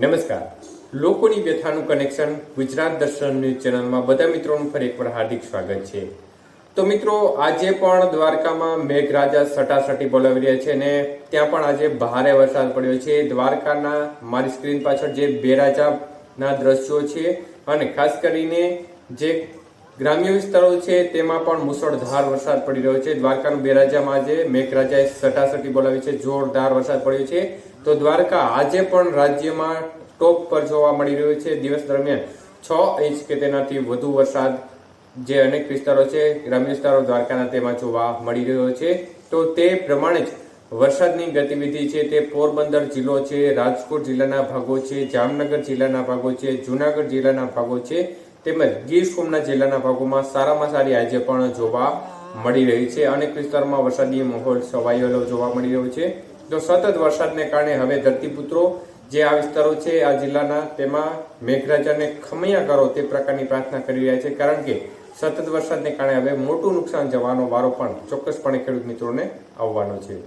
નમસ્કાર. લોકોની વ્યથાનું કનેક્શન ગુજરાત દર્શન ન્યૂઝ ચેનલમાં બધા મિત્રોનું ફરી એકવાર હાર્દિક સ્વાગત છે. તો મિત્રો, આજે પણ દ્વારકામાં મેઘરાજા સટાસટી બોલાવી રહ્યા છે અને ત્યાં પણ આજે ભારે વરસાદ પડ્યો છે. દ્વારકાના, મારી સ્ક્રીન પાછળ જે બેરાજાના દ્રશ્યો છે અને ખાસ કરીને જે ગ્રામ્ય વિસ્તારો છે, તેમાં પણ મુસળધાર વરસાદ પડી રહ્યો છે. દ્વારકાનું બેરાજામાં આજે મેઘરાજાએ સટાસટી બોલાવી છે, જોરદાર વરસાદ પડ્યો છે. તો દ્વારકા આજે પણ રાજ્યમાં ટોપ પર જોવા મળી રહ્યો છે. દિવસ દરમિયાન છ ઇંચ કે તેનાથી વધુ વરસાદ જે અનેક વિસ્તારો છે, ગ્રામ્ય વિસ્તારો દ્વારકાના તેમાં જોવા મળી રહ્યો છે. તો તે પ્રમાણે જ વરસાદની ગતિવિધિ છે, તે પોરબંદર જિલ્લો છે, રાજકોટ જિલ્લાના ભાગો છે, જામનગર જિલ્લાના ભાગો છે, જુનાગઢ જિલ્લાના ભાગો છે. તેમજ ગીર સોમનાથ જિલ્લાના ભાગોમાં સારામાં સારી આજે પણ જોવા મળી રહી છે. અનેક વિસ્તારોમાં વરસાદી માહોલ છવાયેલો જોવા મળી રહ્યો છે. તો સતત વરસાદને કારણે હવે ધરતીપુત્રો જે આ વિસ્તારો છે, આ જિલ્લાના તેમાં મેઘરાજાને ખમૈયા કરો તે પ્રકારની પ્રાર્થના કરી રહ્યા છે. કારણ કે સતત વરસાદને કારણે હવે મોટું નુકસાન જવાનો વારો પણ ચોક્કસપણે ખેડૂત મિત્રોને આવવાનો છે.